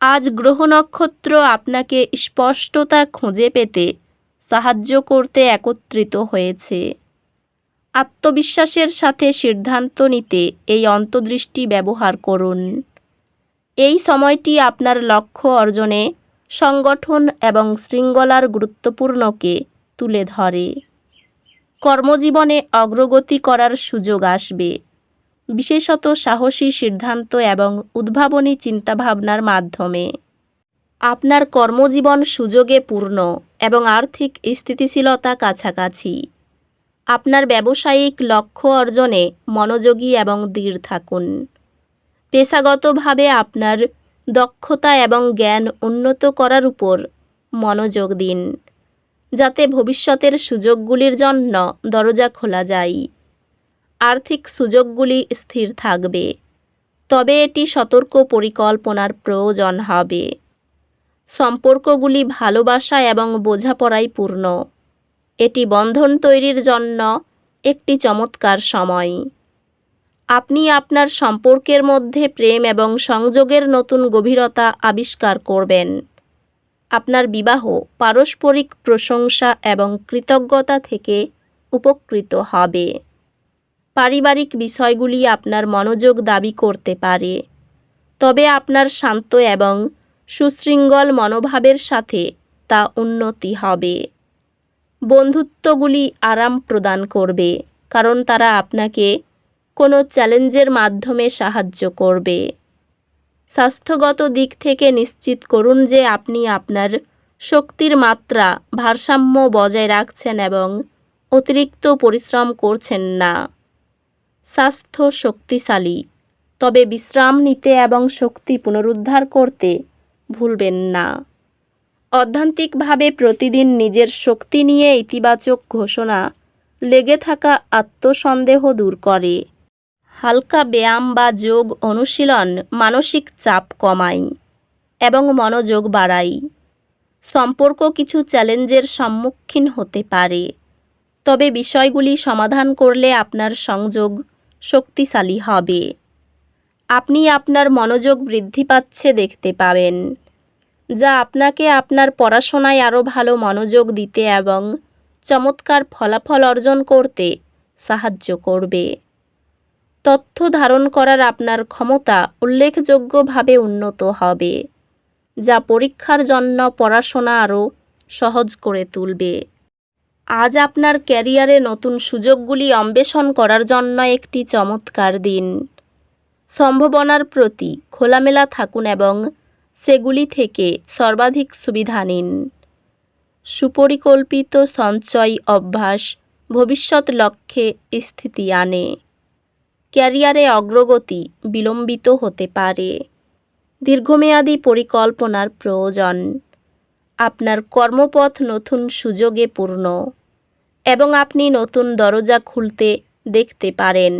আজ গ্রহ নক্ষত্র আপনাকে স্পষ্টতা খুঁজে পেতে সাহায্য করতে একত্রিত হয়েছে। আত্মবিশ্বাসের সাথে সিদ্ধান্ত নিতে এই অন্তর্দৃষ্টি ব্যবহার করুন। এই সময়টি আপনার লক্ষ্য অর্জনে সংগঠন এবং শৃঙ্খলার গুরুত্বপূর্ণকে তুলে ধরে। কর্মজীবনে অগ্রগতি করার সুযোগ আসবে। বিশেষত সাহসী সিদ্ধান্ত এবং উদ্ভাবনী চিন্তাভাবনার মাধ্যমে। আপনার কর্মজীবন সুযোগে পূর্ণ এবং আর্থিক স্থিতিশীলতা কাছাকাছি। আপনার ব্যবসায়িক লক্ষ্য অর্জনে মনোযোগী এবং দৃঢ় থাকুন। পেশাগতভাবে আপনার দক্ষতা এবং জ্ঞান উন্নত করার উপর মনোযোগ দিন, যাতে ভবিষ্যতের সুযোগগুলির জন্য দরজা খোলা যায়। আর্থিক সুযোগগুলি স্থির থাকবে। তবে এটি সতর্ক পরিকল্পনার প্রয়োজন হবে। সম্পর্কগুলি ভালোবাসা এবং বোঝাপড়ায় পূর্ণ। এটি বন্ধন তৈরির জন্য একটি চমৎকার সময়। আপনি আপনার সম্পর্কের মধ্যে প্রেম এবং সংযোগের নতুন গভীরতা আবিষ্কার করবেন। আপনার বিবাহ পারস্পরিক প্রশংসা এবং কৃতজ্ঞতা থেকে উপকৃত হবে। পারিবারিক বিষয়গুলি আপনার মনোযোগ দাবি করতে পারে। তবে আপনার শান্ত এবং সুশৃঙ্গল মনোভাবের সাথে তা উন্নতি হবে। বন্ধুত্বগুলি আরাম প্রদান করবে, কারণ তারা আপনাকে কোনো চ্যালেঞ্জের মাধ্যমে সাহায্য করবে। স্বাস্থ্যগত দিক থেকে নিশ্চিত করুন যে আপনি আপনার শক্তির মাত্রা ভারসাম্য বজায় রাখছেন এবং অতিরিক্ত পরিশ্রম করছেন না। স্বাস্থ্য শক্তিশালী তবে বিশ্রাম নিতে এবং শক্তি পুনরুদ্ধার করতে ভুলবেন না। অধ্যান্তিকভাবে প্রতিদিন নিজের শক্তি নিয়ে ইতিবাচক ঘোষণা লেগে থাকা আত্মসন্দেহ দূর করে। হালকা ব্যায়াম বা যোগ অনুশীলন মানসিক চাপ কমায় এবং মনোযোগ বাড়ায়। সম্পর্ক কিছু চ্যালেঞ্জের সম্মুখীন হতে পারে। তবে বিষয়গুলি সমাধান করলে আপনার সংযোগ শক্তিশালী হবে। আপনি আপনার মনোযোগ বৃদ্ধি পাচ্ছে দেখতে পাবেন, যা আপনাকে আপনার পড়াশোনায় আরও ভালো মনোযোগ দিতে এবং চমৎকার ফলাফল অর্জন করতে সাহায্য করবে। তথ্য ধারণ করার আপনার ক্ষমতা উল্লেখযোগ্যভাবে উন্নত হবে, যা পরীক্ষার জন্য পড়াশোনা আরও সহজ করে তুলবে। আজ আপনার ক্যারিয়ারে নতুন সুযোগগুলি অন্বেষণ করার জন্য একটি চমৎকার দিন। সম্ভাবনার প্রতি খোলামেলা থাকুন এবং সেগুলি থেকে সর্বাধিক সুবিধা নিন। সুপরিকল্পিত সঞ্চয় অভ্যাস ভবিষ্যৎ লক্ষ্যে স্থিতি আনে। ক্যারিয়ারে অগ্রগতি বিলম্বিত হতে পারে। দীর্ঘমেয়াদী পরিকল্পনার প্রয়োজন। আপনার কর্মপথ নতুন সুযোগে পূর্ণ এবং আপনি নতুন দরজা খুলতে দেখতে পারেন।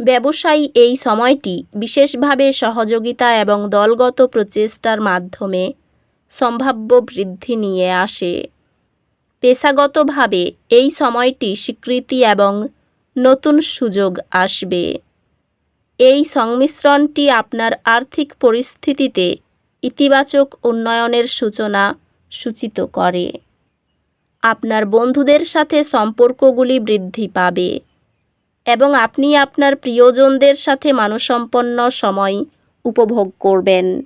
ব্যবসায়ী এই সময়টি বিশেষভাবে সহযোগিতা এবং দলগত প্রচেষ্টার মাধ্যমে সম্ভাব্য বৃদ্ধি নিয়ে আসে। পেশাগতভাবে এই সময়টি স্বীকৃতি এবং নতুন সুযোগ আসবে। এই সংমিশ্রণটি আপনার আর্থিক পরিস্থিতিতে ইতিবাচক উন্নয়নের সূচনা সূচিত করে। আপনার বন্ধুদের সাথে সম্পর্কগুলি বৃদ্ধি পাবে এবং আপনি আপনার প্রিয়জনদের সাথে মানসম্পন্ন সময় উপভোগ করবেন।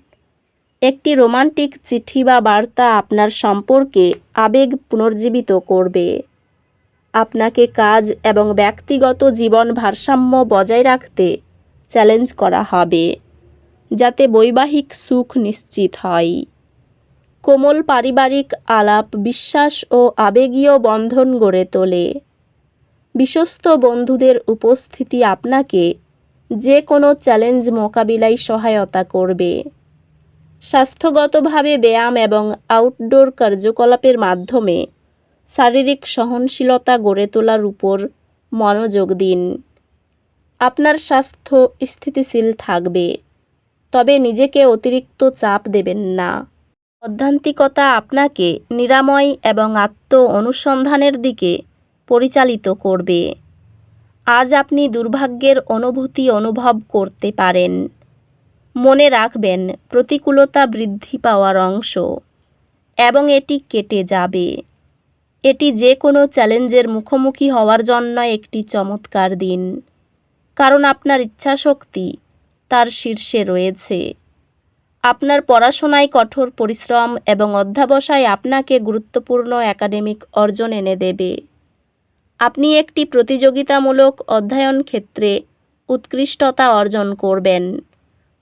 একটি রোমান্টিক চিঠি বা বার্তা আপনার সম্পর্কে আবেগ পুনর্জীবিত করবে। আপনাকে কাজ এবং ব্যক্তিগত জীবন ভারসাম্য বজায় রাখতে চ্যালেঞ্জ করা হবে। যাতে বৈবাহিক সুখ নিশ্চিত হয়। কোমল পারিবারিক আলাপ, বিশ্বাস ও আবেগীয় বন্ধন গড়ে তোলে। বিশ্বস্ত বন্ধুদের উপস্থিতি আপনাকে যে কোনো চ্যালেঞ্জ মোকাবিলায় সহায়তা করবে। স্বাস্থ্যগতভাবে ব্যায়াম এবং আউটডোর কার্যকলাপের মাধ্যমে শারীরিক সহনশীলতা গড়ে তোলার উপর মনোযোগ দিন। আপনার স্বাস্থ্য স্থিতিশীল থাকবে। তবে নিজেকে অতিরিক্ত চাপ দেবেন না। অধ্যান্তিকতা আপনাকে নিরাময় এবং আত্ম অনুসন্ধানের দিকে পরিচালিত করবে। আজ আপনি দুর্ভাগ্যের অনুভূতি অনুভব করতে পারেন। মনে রাখবেন, প্রতিকূলতা বৃদ্ধি পাওয়ার অংশ এবং এটি কেটে যাবে। এটি যে কোনো চ্যালেঞ্জের মুখোমুখি হওয়ার জন্য একটি চমৎকার দিন। কারণ আপনার ইচ্ছাশক্তি তার শীর্ষে রয়েছে। আপনার পড়াশোনায় কঠোর পরিশ্রম এবং অধ্যাবসায় আপনাকে গুরুত্বপূর্ণ একাডেমিক অর্জন এনে দেবে। আপনি একটি প্রতিযোগিতামূলক অধ্যয়ন ক্ষেত্রে উৎকৃষ্টতা অর্জন করবেন।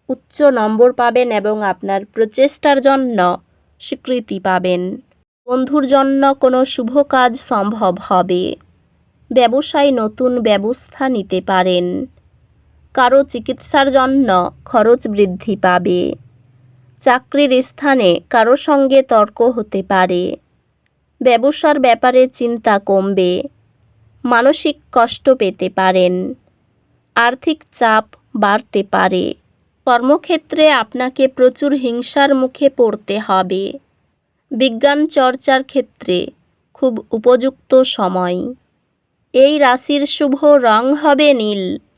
উচ্চ নম্বর পাবেন এবং আপনার প্রচেষ্টার জন্য স্বীকৃতি পাবেন। বন্ধুর জন্য কোনো শুভ কাজ সম্ভব হবে। ব্যবসায় নতুন ব্যবস্থা নিতে পারেন। কারও চিকিৎসার জন্য খরচ বৃদ্ধি পাবে। চাকরির স্থানে কারও সঙ্গে তর্ক হতে পারে। ব্যবসার ব্যাপারে চিন্তা কমবে। মানসিক কষ্ট পেতে পারেন। আর্থিক চাপ বাড়তে পারে। কর্মক্ষেত্রে আপনাকে প্রচুর হিংসার মুখে পড়তে হবে। বিজ্ঞান চর্চার ক্ষেত্রে খুব উপযুক্ত সময়। এই রাশির শুভ রং হবে নীল।